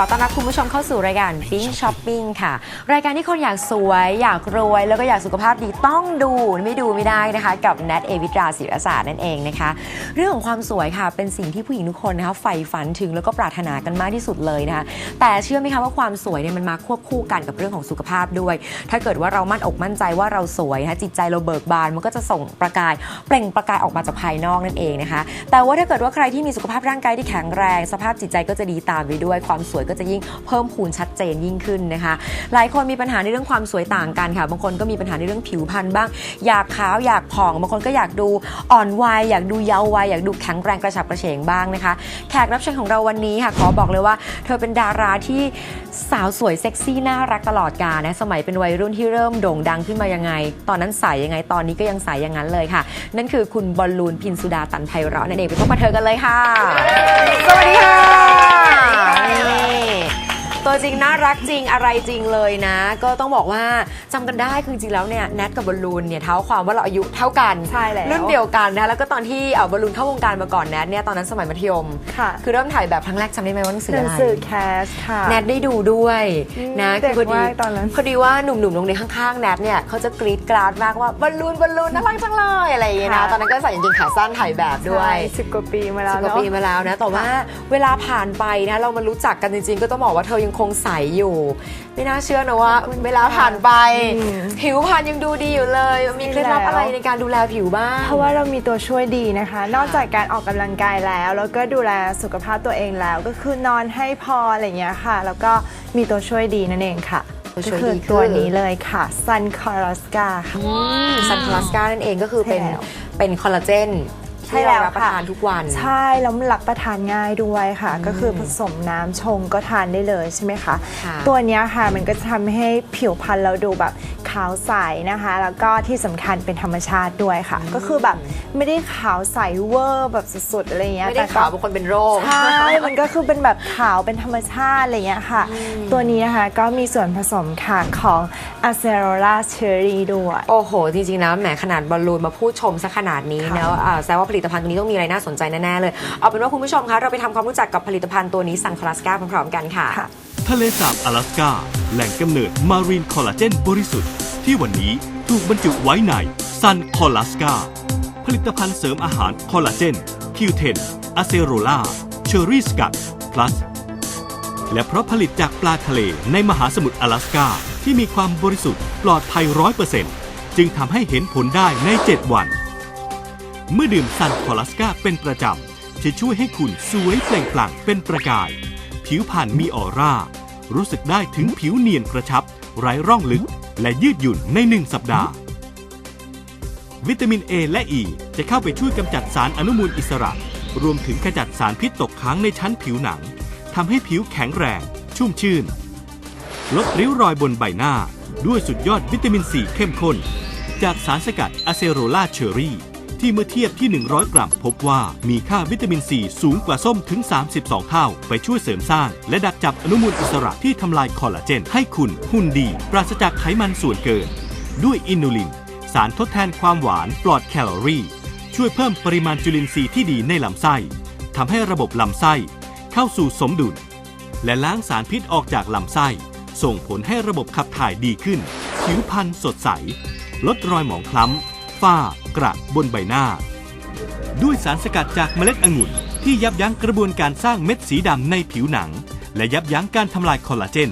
ขอต้อนรับคุณผู้ชมเข้าสู่รายการ Bing Shopping ค่ะ รายการที่คนอยากสวย อยากรวย แล้วก็อยากสุขภาพดีต้องดูไม่ดูไม่ได้นะคะ กับแนทเอวิตราศิรศาสตร์นั่นเองนะคะ เรื่องของความสวยค่ะเป็นสิ่งที่ผู้หญิงทุกคนนะคะใฝ่ฝันถึงแล้วก็ปรารถนากันมากที่สุดเลยนะคะ แต่เชื่อไหมคะว่าความสวยเนี่ยมันมาควบคู่กันกับเรื่องของสุขภาพด้วย ถ้าเกิดว่าเรามั่นอกมั่นใจว่าเราสวยนะคะจิตใจเราเบิกบานมันก็จะส่งประกายเปล่งประกายออกมาจากภายนอกนั่นเองนะคะ แต่ว่าถ้าเกิดว่าใครที่มีสุขภาพร่างกายที่แข็งแรง สภาพจิตใจก็จะดีตามไปด้วยความสวยก็จะยิ่งเพิ่มพูนชัดเจนยิ่งขึ้นนะคะ หลายคนมีปัญหาในเรื่องความสวยต่างกันค่ะ บางคนก็มีปัญหาในเรื่องผิวพรรณบ้าง อยากขาวอยากผ่อง บางคนก็อยากดูอ่อนวัยอยากดูเยาว์วัยอยากดูแข็งแรงกระฉับกระเฉงบ้างนะคะ แขกรับเชิญของเราวันนี้ค่ะ ขอบอกเลยว่า เธอเป็นดาราที่สาวสวยเซ็กซี่น่ารักตลอดกาลนะ สมัยเป็นวัยรุ่นที่เริ่มโด่งดังขึ้นมายังไง ตอนนั้นใสยังไง ตอนนี้ก็ยังใสอย่างนั้นเลยค่ะ นั่นคือคุณบอลลูนพินสุดาตันไพเราะนั่นเองไปพบกับเธอกันเลยค่ะ สวัสดีค่ะนี่ ตัวจริงน่ารักจริงอะไรจริงเลยนะ ก็ต้องบอกว่าจำกันได้คือจริงๆแล้วเนี่ยแนทกับบอลลูนเนี่ยเท้าความว่าเราอายุเท่ากันใช่แล้วรุ่นเดียวกันนะแล้วก็ตอนที่เอ่อบอลลูนเข้าวงการมาก่อนแนทเนี่ยตอนนั้นสมัยมัธยมค่ะ คือเริ่มถ่ายแบบครั้งแรกจำได้ไหมว่าหนังสือหนัอะงไร สือแคสค่ะ แนทได้ดูด้วยอืมนะเด็กพอดีมากตอนนั้น พอดีว่าหนุ่มๆโรงเรียนข้างๆแนทเนี่ยเขาจะกรี๊ดกราดมากว่าบอลลูนบอลลูนน่ารักจังเลยอะไรอย่างเงี้ยนะค่ะตอนนั้นก็ใส่กางเกงขาสั้นถ่ายแบบด้วยสิบกว่าปีมาแล้สิวบกว่าเนาะ ปีมาแล้วนะ แต่ว่าเวลาผ่านไปนะเรามารู้จักกันจริงๆ ก็ต้องบอกว่าเธอยังคงใสอยู่ ไม่น่าเชื่อนะว่า เวลาผ่านไปอืมผิวพรรณยังดูดีอยู่เลย มีเคล็ดลับแล้วอะไรในการดูแลผิวบ้าง เพราะว่าเรามีตัวช่วยดีนะคะ นอกจากการออกกำลังกายแล้ว แล้วก็ดูแลสุขภาพตัวเองแล้ว ก็คือนอนให้พออะไรอย่างเงี้ยค่ะ แล้วก็มีตัวช่วยดีนั่นเองค่ะตัวก็ช่วยคือดีคือตัวนี้เลยค่ะ Sun c o l o s c a ค่ะซันคลาสกานั่นเองก็คือเป็นใช่แล้วเป็นคอลลาเจนใช่ ที่แล้เราวรับประค่ะทานทุกวัน ใช่แล้วมันรับประทานง่ายด้วยค่ะ ก็คือผสมน้ำชงก็ทานได้เลยใช่ไหมคะค่ะตัวเนี้ยค่ะมันก็จะทำให้ผิวพรรณเราดูแบบ ขาวใสนะคะ แล้วก็ที่สำคัญเป็นธรรมชาติด้วยค่ะ ก็คือแบบไม่ได้ขาวใสเวอร์แบบสุดๆอะไรเงี้ยไม่ได้แต่ก็ ขาวบางคนเป็นโรค ใช่ มันก็คือเป็นแบบขาวเป็นธรรมชาติอะไรเงี้ยค่ะ ตัวนี้นะคะก็มีส่วนผสมค่ะของ a c e r o l a cherry ด้วย โอ้โห จริงๆนะแหมขนาดบอลลูนมาพูดชมซะขนาดนี้ค่ะนะอ่าแสดงว่าผลิตภัณฑ์ตัวนี้ต้องมีอะไรน่าสนใจแน่ ๆ เลย เอาเป็นว่าคุณผู้ชมคะ เราไปทำความรู้จักกับผลิตภัณฑ์ตัวนี้ซันคลาสกาพร้อม ๆ กันค่ะ ค่ะ ทะเลสาบอลาสกาแหล่งกำเนิดมารีนคอลลาเจนบริสุทธิ์ ที่วันนี้ถูกบรรจุไว้ในซันคอลลาสกาผลิตภัณฑ์เสริมอาหารคอลลาเจนคิวเทนอะเซโรล่าเชอรี่สกัดพลัสและเพราะผลิตจากปลาทะเลในมหาสมุทรอลาสกาที่มีความบริสุทธิ์ปลอดภัยร้อยเปอร์เซ็นต์จึงทำให้เห็นผลได้ใน 7 วัน เมื่อดื่มซันคอลลาสกาเป็นประจำจะช่วยให้คุณสวยเปล่งปลั่งเป็นประกาย ผิวพรรณมีออร่า รู้สึกได้ถึงผิวเนียนกระชับ ไร้ร่องลึก และยืดหยุ่นในหนึ่งสัปดาห์ วิตามิน A และ E จะเข้าไปช่วยกำจัดสารอนุมูลอิสระ รวมถึงขจัดสารพิษตกค้างในชั้นผิวหนังทำให้ผิวแข็งแรง ชุ่มชื่น ลดริ้วรอยบนใบหน้า ด้วยสุดยอดวิตามินซีเข้มข้น จากสารสกัดอะเซโรลาเชอรี่ ที่เมื่อเทียบที่ 100 กรัม พบว่ามีค่าวิตามินซีสูงกว่าส้มถึง 32 เท่า ไปช่วยเสริมสร้าง และดักจับอนุมูลอิสระที่ทำลายคอลลาเจน ให้คุณหุ่นดี ปราศจากไขมันส่วนเกิน ด้วยอินูลิน สารทดแทนความหวานปลอดแคลอรี่ ช่วยเพิ่มปริมาณจุลินทรีย์ที่ดีในลำไส้ทำให้ระบบลำไส้เข้าสู่สมดุล และล้างสารพิษออกจากลำไส้ ส่งผลให้ระบบขับถ่ายดีขึ้น ผิวพรรณสดใส ลดรอยหมองคล้ำ ฝ้ากระบนใบหน้า ด้วยสารสกัดจากเมล็ดองุ่น ที่ยับยั้งกระบวนการสร้างเม็ดสีดำในผิวหนัง และยับยั้งการทำลายคอลลาเจน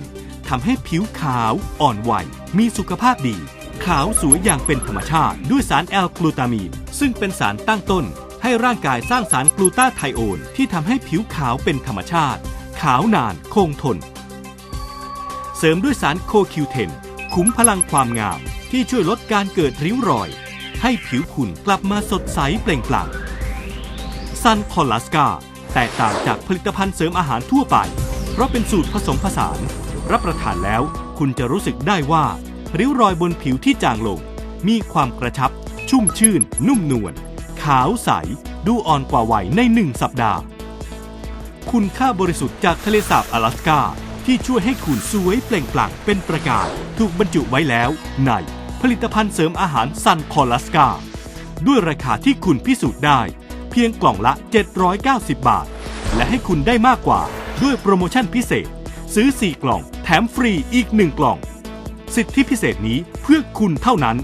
ทำให้ผิวขาวอ่อนวัยมีสุขภาพดี ขาวสวยอย่างเป็นธรรมชาติด้วยสารแอลกลูตามีน ซึ่งเป็นสารตั้งต้น ให้ร่างกายสร้างสารกลูตาไทโอนที่ทำให้ผิวขาวเป็นธรรมชาติ ขาวนานคงทน เสริมด้วยสารโคคิวเทนคุ้มพลังความงามที่ช่วยลดการเกิดริ้วรอย ให้ผิวคุณกลับมาสดใสเปล่งปลั่งซันคอลลาสกาแตกต่างจากผลิตภัณฑ์เสริมอาหารทั่วไป เพราะเป็นสูตรผสมผสาน รับประทานแล้วคุณจะรู้สึกได้ว่า ริ้วรอยบนผิวที่จางลง มีความกระชับ ชุ่มชื่น นุ่มนวลขาวใส ดูอ่อนกว่าวัยในหนึ่งสัปดาห์ คุณค่าบริสุทธิ์จากทะเลสาบอลาสกาที่ช่วยให้คุณสวยเปล่งปลั่งเป็นประกายถูกบรรจุไว้แล้วใน ผลิตภัณฑ์เสริมอาหารซันคอลลาสกา ด้วยราคาที่คุณพิสูจน์ได้ เพียงกล่องละ 790 บาท และให้คุณได้มากกว่าด้วยโปรโมชั่นพิเศษ ซื้อ 4 กล่อง แถมฟรีอีก 1 กล่อง สิทธิพิเศษนี้เพื่อคุณเท่านั้น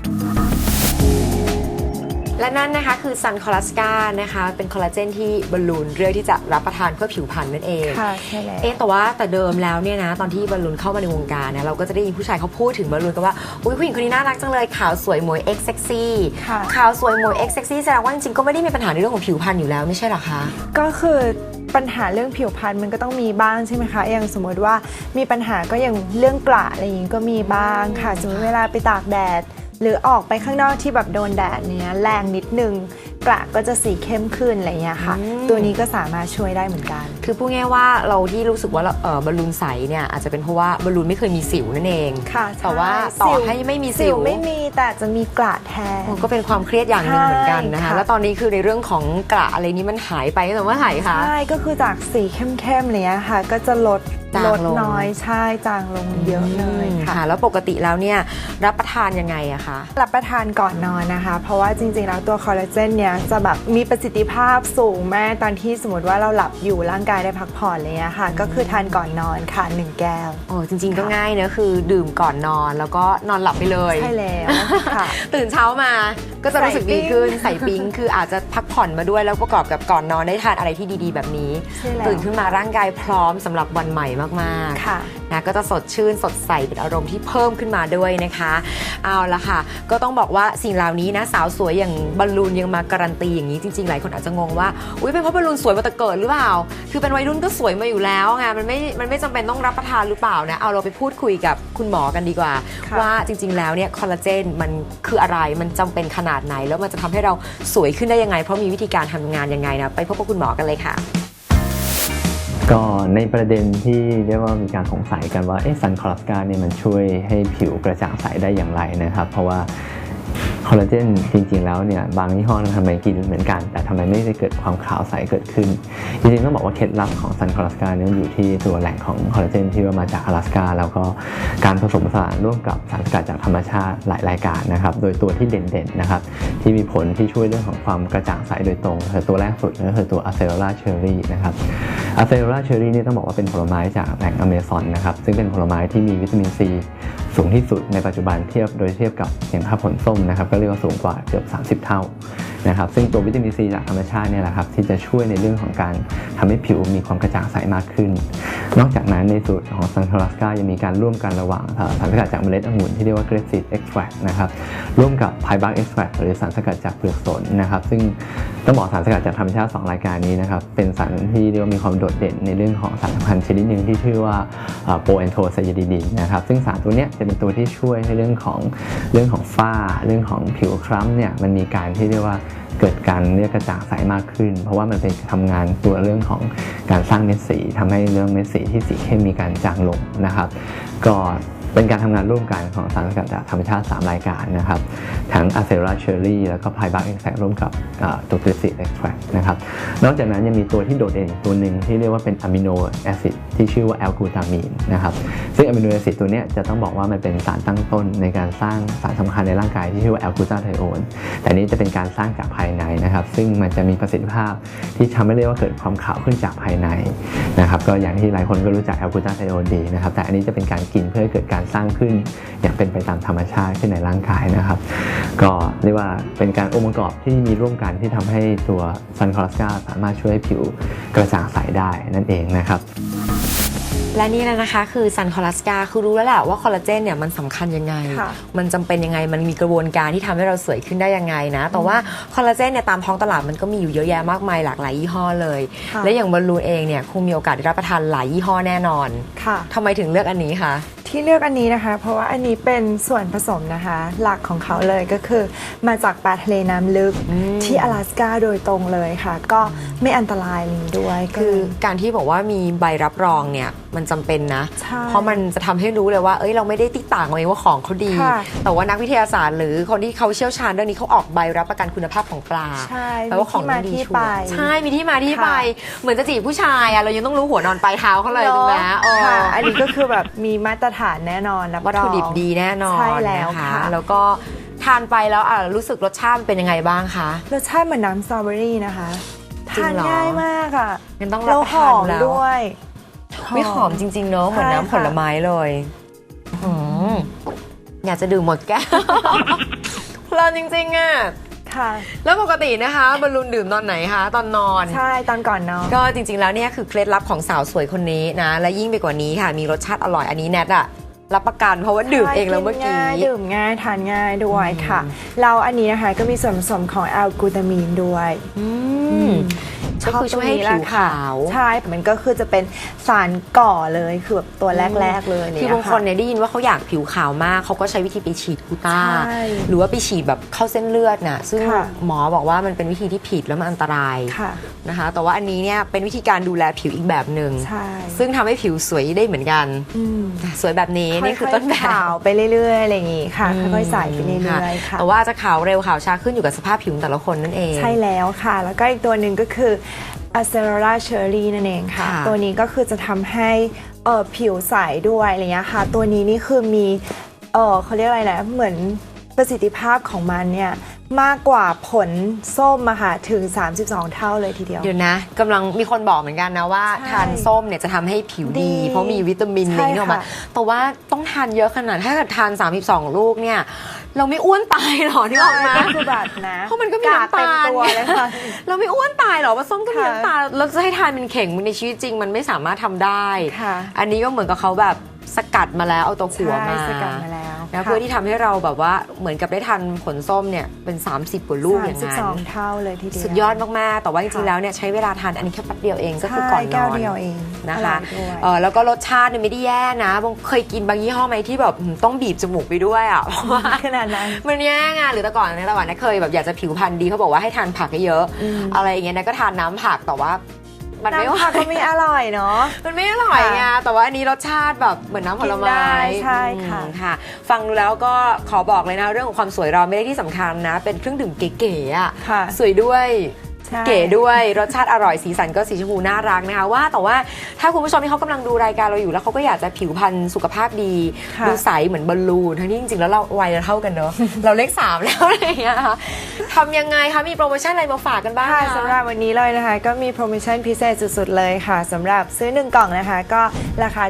และนั่นนะคะคือซันคอลลาสกานะคะเป็นคอลลาเจนที่บอลลูนเลือกที่จะรับประทานเพื่อผิวพรรณนั่นเองค่ะใช่แล้วเอ๊ะแต่ว่าแต่เดิมแล้วเนี่ยนะตอนที่บอลลูนเข้ามาในวงการเนี่ยเราก็จะได้ยินผู้ชายเขาพูดถึงบอลลูนกันว่าอุ้ยผู้หญิงคนนี้น่ารักจังเลยขาวสวยหมวยเอ็กเซ็กซี่ค่ะขาวสวยหมวยเอ็กเซ็กซี่แสดงว่าจริงๆก็ไม่ได้มีปัญหาในเรื่องของผิวพรรณอยู่แล้วไม่ใช่เหรอคะก็คือปัญหาเรื่องผิวพรรณมันก็ต้องมีบ้างใช่ไหมคะอย่างสมมติว่ามีปัญหาก็อย่างเรื่องกระอะไรอย่างนี้ก็มีบ้างค่ะ สมมติเวลาไปตากแดด หรือออกไปข้างนอกที่แบบโดนแดดเนี้ยแรงนิดนึงกระก็จะสีเข้มขึ้นอะไรอย่างเงี้ยค่ะอืมตัวนี้ก็สามารถช่วยได้เหมือนกัน คือพูดง่ายๆว่าเราที่รู้สึกว่าเราเออบอลลูนใสเนี่ยอาจจะเป็นเพราะว่าบอลลูนไม่เคยมีสิวนั่นเองค่ะแต่ว่าใช่ต่อสิวให้ไม่มีสิวไม่มีแต่จะมีกระแทนโอ้ก็เป็นความเครียดอย่างหนึ่งเหมือนกันนะใช่คะค่ะแล้วตอนนี้คือในเรื่องของกระอะไรนี้มันหายไปตั้งแต่เมื่อไหร่คะใช่ก็คือจากสีเข้มๆเลยอะค่ะก็จะลดจาง ลดลงน้อยใช่จางลงเยอะเลยอืมค่ะค่ะ แล้วปกติแล้วเนี่ยรับประทานยังไงอะคะรับประทานก่อนนอนนะคะ เพราะว่าจริงๆแล้วตัวคอลลาเจนเนี่ยจะแบบมีประสิทธิภาพสูงมากตอนที่สมมติว่าเราหลับอยู่ร่างกายได้พักผ่อนอะไรเลยอะค่ะ ก็คือทานก่อนนอนค่ะหนึ่งแก้วโอ้จริงๆก็ง่ายเนอะคือดื่มก่อนนอนแล้วก็นอนหลับไปเลยใช่แล้วค่ะตื่นเช้ามาก็จะรู้สึกดีขึ้นใส่ใส่ปิ๊ปิ๊งงคืออาจจะพักผ่อนมาด้วยแล้วประกอบกับก่อนนอนได้ทานอะไรที่ดีๆ แบบนี้ใช่แล้วตื่นขึ้นมาร่างกายพร้อมสำหรับวันใหม่มากๆค่ะนะก็จะสดชื่นสดใสเป็นอารมณ์ที่เพิ่มขึ้นมาด้วยนะคะ เอาละค่ะ ก็ต้องบอกว่าสิ่งเหล่านี้นะสาวสวยอย่างบอลลูนยังมาการันตีอย่างนี้จริงๆ หลายคนอาจจะงงว่าอุ้ยเป็นเพราะบอลลูนสวยมาแต่เกิดหรือเปล่า คือเป็นวัยรุ่นก็สวยมาอยู่แล้วไงมันไม่มันไม่จำเป็นต้องรับประทานหรือเปล่านะเอาเราไปพูดคุยกับคุณหมอกันดีกว่าค่ะว่าจริง ๆ แล้วเนี่ยคอลลาเจนมันคืออะไรมันจำเป็นขนาดไหน แล้วมันจะทำให้เราสวยขึ้นได้ยังไง เพราะมีวิธีการทำงานยังไงนะไปพบกับคุณหมอกันเลยค่ะ ก็ในประเด็นที่เรียกว่ามีการสงสัยกันว่าเอ๊ะซันคอลอสกาเนี่ยมันช่วยให้ผิวกระจ่างใสได้อย่างไรนะครับ เพราะว่า คอลลาเจนจริงๆแล้วเนี่ยบางยี่ห้อทำไมกินเหมือนกัน แต่ทำไมไม่ได้เกิดความขาวใสเกิดขึ้น จริงๆต้องบอกว่าเคล็ดลับของซันคอลลาสกาเนี่ยอยู่ที่ตัวแหล่งของคอลลาเจนที่ว่ามาจากอลาสกาแล้วก็การผสมผสานร่วมกับสารสกัดจากธรรมชาติหลายรายการนะครับโดยตัวที่เด่นๆนะครับที่มีผลที่ช่วยเรื่องของความกระจ่างใสโดยตรงคือตัวแรกสุดก็คือตัวอะเซโรลาเชอร์รี่นะครับอะเซโรลาเชอร์รี่นี่ต้องบอกว่าเป็นผลไม้จากแหล่งอเมซอนนะครับซึ่งเป็นผลไม้ที่มีวิตามินซีสูงที่สุดในปัจจุบันเทียบโดยเทียบกับอย่างถ้าผลส้มนะครับก็เรียกว่าสูงกว่าเกือบ 30 เท่า นะครับซึ่งตัววิตามินซีจากธรรมชาติเนี่ยแหละครับที่จะช่วยในเรื่องของการทำให้ผิวมีความกระจ่างใสมากขึ้น นอกจากนั้นในสูตรของซันคอลัสกายังมีการร่วมกันระหว่างสารสกัดจากเมล็ดองุ่นที่เรียกว่า grape seed extract นะครับร่วมกับ pie bark extract หรือสารสกัดจากเปลือกสนนะครับซึ่งต้องบอกสารสกัดจากธรรมชาติ 2 รายการนี้นะครับเป็นสารที่เรียกว่ามีความโดดเด่นในเรื่องของสารสำคัญชนิดหนึ่งที่ชื่อว่าโปรแอนโทไซยาดิดินนะครับซึ่งสารตัวเนี้ยจะเป็นตัวที่ช่วยให้เรื่องของเรื่องของฝ้า เรื่องของผิวคล้ำเนี่ยมันมีการที่เรียกว่า เกิดการเรียกกระจ่างใสมากขึ้น เพราะว่ามันเป็นทำงานตัวเรื่องของการสร้างเม็ดสีทำให้เรื่องเม็ดสีที่สีเข้มมีการจางลงนะครับ ก็เป็นการทำงานร่วมกันของสารสกัดจากธรรมชาติ 3 รายการนะครับทั้งอะเซราเชอรี่แล้วก็ไพบักเอ็กแทร่วมกับตัวกริซิเอ็กแทรนะครับ นอกจากนั้นยังมีตัวที่โดดเด่นอีกตัวหนึ่งที่เรียกว่าเป็นอะมิโนแอซิด ที่ชื่อว่าแอลกูตามีนนะครับซึ่งอะมิโนแอซิดตัวนี้จะต้องบอกว่ามันเป็นสารตั้งต้นในการสร้างสารสำคัญในร่างกายที่ชื่อว่าแอลกูตาไทโอนแต่นี้จะเป็นการสร้างจากภายในนะครับ ซึ่งมันจะมีประสิทธิภาพที่ทำให้เรียกว่าเกิดความขาวขึ้นจากภายในนะครับก็อย่างที่หลายคนก็รู้จักแอลกูตาไทโอนดีนะครับแต่อันนี้จะเป็นการกินเพื่อให้เกิดการสร้างขึ้น อย่างเป็นไปตามธรรมชาติขึ้นในร่างกายนะครับ ก็เรียกว่าเป็นการองค์ประกอบที่มีร่วมกันที่ทำให้ตัวซันคอลัสกาสามารถช่วยให้ผิวกระจ่างใสได้นั่นเองนะครับ และนี่แหละนะคะ คือซันคอลลาสกาคือรู้แล้วแหละว่าคอลลาเจนเนี่ยมันสำคัญยังไงค่ะมันจำเป็นยังไงมันมีกระบวนการที่ทำให้เราสวยขึ้นได้ยังไงนะ แต่ว่าคอลลาเจนเนี่ยตามท้องตลาดมันก็มีอยู่เยอะแยะมากมายหลากหลายยี่ห้อเลยค่ะและอย่างบอลลูนเองเนี่ยคงมีโอกาสได้รับประทานหลายยี่ห้อแน่นอนค่ะทำไมถึงเลือกอันนี้คะ ที่เลือกอันนี้นะคะ เพราะว่าอันนี้เป็นส่วนผสมนะคะ หลักของเขาเลยก็คือ มาจากปลาทะเลน้ำลึก อืม ที่阿拉斯าโดยตรงเลยค่ะ ก็ไม่อันตรายเลยด้วย คือ ก็เลย การที่บอกว่ามีใบรับรองเนี่ยมันจำเป็นนะ ใช่ เพราะมันจะทำให้รู้เลยว่า เอ้ยเราไม่ได้ติดต่างเอาเองว่าของเขาดี ค่ะ แต่ว่านักวิทยาศาสตร์ หรือคนที่เขาเชี่ยวชาญเรื่องนี้เขาออกใบรับประกันคุณภาพของปลา ใช่ แปลว่าของ มีที่มา ดี ที่ ชัว ไป ร์ใช่ มีที่มาที่ ค่ะ ไป เหมือนจะจีบผู้ชายอะเรายังต้องรู้หัวนอนปลายเท้าเขาเลยถูกไหมเออ ค่ะ อันนี้ก็คือแบบมีมาตรฐ านแน่นอนรับวัตถุดิบรองดีแน่นอนใช่แล้วนะคะค่ะแล้วก็ทานไปแล้วอะรู้สึกรสชาติเป็นยังไงบ้างคะ รสชาติเหมือนน้ำสตรอเบอรี่นะคะจริงทานเหรอง่ายมากอะงั้นต้องรับแล้วประหทานอมแล้วด้วยวิหอมจริง ๆ เนอะเหมือนใช่น้ำผลค่ะไม้เลยหืมอยากจะดื่มหมดแก้วเพลินจริง ๆอะ ค่ะ แล้วปกตินะคะบอลลูนดื่มตอนไหนคะ ตอนนอน ใช่ตอนก่อนนอน ก็จริงๆแล้วเนี่ยคือเคล็ดลับของสาวสวยคนนี้นะ และยิ่งไปกว่านี้ค่ะ มีรสชาติอร่อยอันนี้แนทอะรับประกันเพราะว่าดื่มเองแล้วเมื่อกี้ใช่นง่ายดื่มง่ายทานง่ายด้วยค่ะ เราอันนี้นะคะก็มีส่วนผสมของแอลกลูตามีนด้วยอืม ก็คือช่วยให้ผิวขาวใช่มันก็คือจะเป็นสารก่อเลยคือแบบตัวแรก ๆ เลยคือบางคนเนี่ยได้ยินว่าเขาอยากผิวขาวมากเขาก็ใช้วิธีไปฉีดกูต้าใช่หรือว่าไปฉีดแบบเข้าเส้นเลือดน่ะซึ่งค่ะหมอบอกว่ามันเป็นวิธีที่ผิดแล้วมันอันตรายค่ะนะคะ แต่ว่าอันนี้เนี่ยเป็นวิธีการดูแลผิวอีกแบบหนึ่ง ใช่ซึ่งทำให้ผิวสวยได้เหมือนกัน อืมสวยแบบนี้นี่คือต้นแบบ ขาวไปเรื่อยๆอะไรอย่างงี้ค่ะ ค่อยๆใส่ไปเรื่อยๆค่ะ แต่ว่าจะขาวเร็วขาวช้าขึ้นอยู่กับสภาพผิวของแต่ละคนนั่นเอง ใช่แล้วค่ะ แล้วก็อีกตัวหนึ่งก็คือ a c e l e r a Cherry นั่นเองค่ะ ค่ะ ตัวนี้ก็คือจะทำให้เอ่อผิวใสด้วยอะไรเงี้ยค่ะ ตัวนี้นี่คือมีเออเขาเรียกอะไรนะ เหมือนประสิทธิภาพของมันเนี่ย มากกว่าผลส้มอะค่ะถึง 32 เท่าเลยทีเดียว เดี๋ยวนะกำลังมีคนบอกเหมือนกันนะว่าใช่ทานส้มเนี่ยจะทำให้ผิวดี ดีเพราะมีวิตามินใช่ลิงก์ออกมาค่ะ แต่ว่าต้องทานเยอะขนาดถ้าเกิดทาน 32 ลูกเนี่ย เราไม่อ้วนตายหรอที่ออกมาก็คือแบบนะเพราะมันก็มีกน้ำตาล เต็มตัวเลยค่ะ เราไม่อ้วนตายหรอว่าส้มก็มีค่ะน้ำตาลเราจะให้ทานเป็นเข่งในชีวิตจริง มันไม่สามารถทำได้ ค่ะ อันนี้ก็เหมือนกับเขาแบบ สกัดมาแล้วเอาตัวหัวมาใช่สกัดมาแล้วนะค่ะเพื่อที่ทำให้เราแบบว่าเหมือนกับได้ทานผลส้มเนี่ยเป็น 30กว่าลูกอย่างนั้น32เท่าเลยทีเดียวสุดยอดมากๆ แต่ว่าจริงๆค่ะแล้วเนี่ยใช้เวลาทานอันนี้แค่แป๊บเดียวเองก็คือก่อนนใช่แก้อวนเดียวเองนะคะอร่อยด้วยเออแล้วก็รสชาติเนี่ยไม่ได้แย่นะบางเคยกินบางยี่ห้อไหมที่แบบอืมต้องบีบจมูกไปด้วยอะเพราะว่าขนาดนั้นมันแย่ไงหรือแต่ก่อนในตะวันนะเคยแบบอยากจะผิวพรรณดีเขาบอกว่าให้ทานผักเยอะอืมอะไรอย่างเงี้ยนะก็ทานน้ำผักแต่ว่า มันไม่ไหวน้ำผักก็ไม่อร่อยเนาะมันไม่อร่อยไงแต่ว่าอันนี้รสชาติแบบเหมือนน้ำผลไม้กินได้ใช่ค่ะอืมค่ะ ฟังดูแล้วก็ขอบอกเลยนะเรื่องของความสวยเราไม่ได้ที่สำคัญนะ เป็นเครื่องดื่มเก๋ๆอะค่ะสวยด้วยใช่ เก๋ด้วยรสชาติอร่อยสีสันก็สีชมพูน่ารักนะคะว่าแต่ว่าถ้าคุณผู้ชมที่เขากำลังดูรายการเราอยู่แล้วเขาก็อยากจะผิวพรรณสุขภาพดีค่ะดูใสเหมือนบอลลูนทั้งที่จริงๆแล้วเราวัยเราเท่ากันเนอะเราเลขสามแล้วอะไรอย่างเงี้ยนะคะทำยังไงคะมีโปรโมชั่นอะไรมาฝากกันบ้างค่ะคะสำหรับวันนี้เลยนะคะ ก็มีโปรโมชั่นพิเศษสุดๆเลยค่ะสำหรับซื้อ 1 กล่องนะคะ ก็ราคา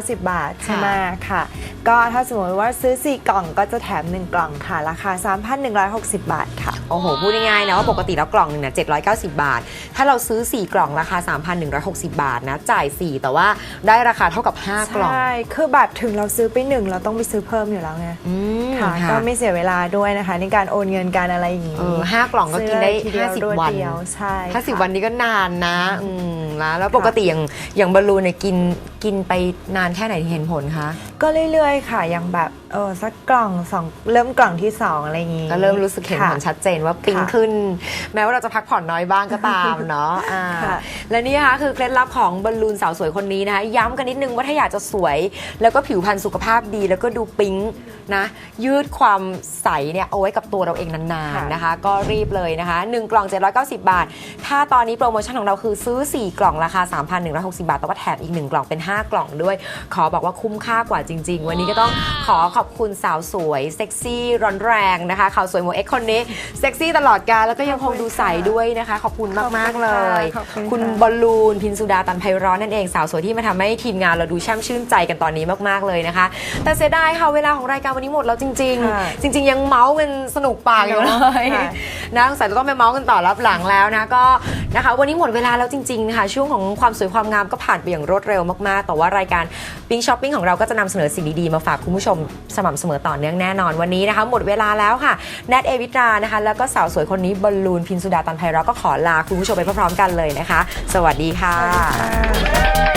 790 บาทใช่ไหมค่ะ ก็ถ้าสมมติว่าซื้อ 4 กล่องก็จะแถม 1 กล่องค่ะ ราคา 3,160 บาทค่ะโอ้โหพูดง่ายๆนะว่าปกติแล้วกล่องหนึ่งเนี่ย790 บาท ถ้าเราซื้อ 4 กล่องราคา 3,160 บาทนะจ่าย 4 แต่ว่าได้ราคาเท่ากับ 5 กล่อง ใช่ คือแบบถึงเราซื้อไปหนึ่งเราต้องไปซื้อเพิ่มอยู่แล้วไงอืมค่ะค่ะก็ไม่เสียเวลาด้วยนะคะ ในการโอนเงินการอะไรอย่างนี้เออห้ากล่องก็กินได้ซื้อเลยทีเดียวรวด50 วันเดียวใช่ถ้าสิบค่ะวันนี้ก็นานนะอืมแล้วแล้วปกติอย่างอย่างบอลลูนเนี่ยกินกินไปนานแค่ไหนที่เห็นผลคะก็เรื่อยๆค่ะอย่างแบบเออสักกล่องสองเริ่มกล่องที่สองอะไรอย่างงี้ก็เริ่มรู้สึกเห็นผลค่ะชัดเจนว่าปิ๊งค่ะขึ้น แม้ว่าเราจะพักผ่อนน้อยบ้างก็ตามเนาะอ่าค่ะและนี่นะคะคือเคล็ดลับของบอลลูนสาวสวยคนนี้นะคะย้ำกันนิดนึงว่าถ้าอยากจะสวย แล้วก็ผิวพรรณสุขภาพดี แล้วก็ดูปิ๊งนะ ยืดความใสเนี่ยเอาไว้กับตัวเราเองนานๆนะคะ ก็รีบเลยนะคะ 1 กล่อง 790 บาท ถ้าตอนนี้โปรโมชั่นของเราคือซื้อ 4 กล่องราคา 3,160 บาท แต่ว่าแถมอีก 1 กล่องเป็น 5 กล่องด้วย ขอบอกว่าคุ้มค่ากว่าจริง ๆ วันนี้ก็ต้องขอขอบคุณสาวสวยเซ็กซี่ร้อนแรงนะคะข่าวสวยโมเอ็กคนนี้เซ็กซี่ตลอดกาลแล้วก็ยังคงดูใสด้วยนะคะ ขอบคุณมากๆเลยขอบคุณค่ะคุณบอลลูนพินสุดาตันไพร้อนนั่นเองสาวสวยที่มาทำให้ทีมงานเราดูแช่มชื่นใจกันตอนนี้มาก ๆ เลยนะคะ แต่เสียดายค่ะเวลาของรายการวันนี้หมดแล้วจริงค่ะๆจริง ๆ ยังเมาส์กันสนุกปากอยู่เลยค่ะนะสงสัยจะต้องไปเมาส์กันต่อรับหลังแล้วนะก็นะคะ วันนี้หมดเวลาแล้วจริงๆนะคะช่วงของความสวยความงามก็ผ่านไปอย่างรวดเร็วมาก ๆ แต่ว่ารายการปิ้งช้อปปิ้งของเราก็จะนำเสนอสิ่งดีๆมาฝากคุณผู้ชมสม่ำเสมอต่อเนื่องแน่นอนวันนี้นะคะ หมดเวลาแล้วค่ะแนทเอวิตรานะคะ แล้วก็สาวสวยคนนี้บอลลูนพินสุดาตันไพเราะก็ขอลาคุณผู้ชมไปพร้อมๆกันเลยนะคะ สวัสดีค่ะ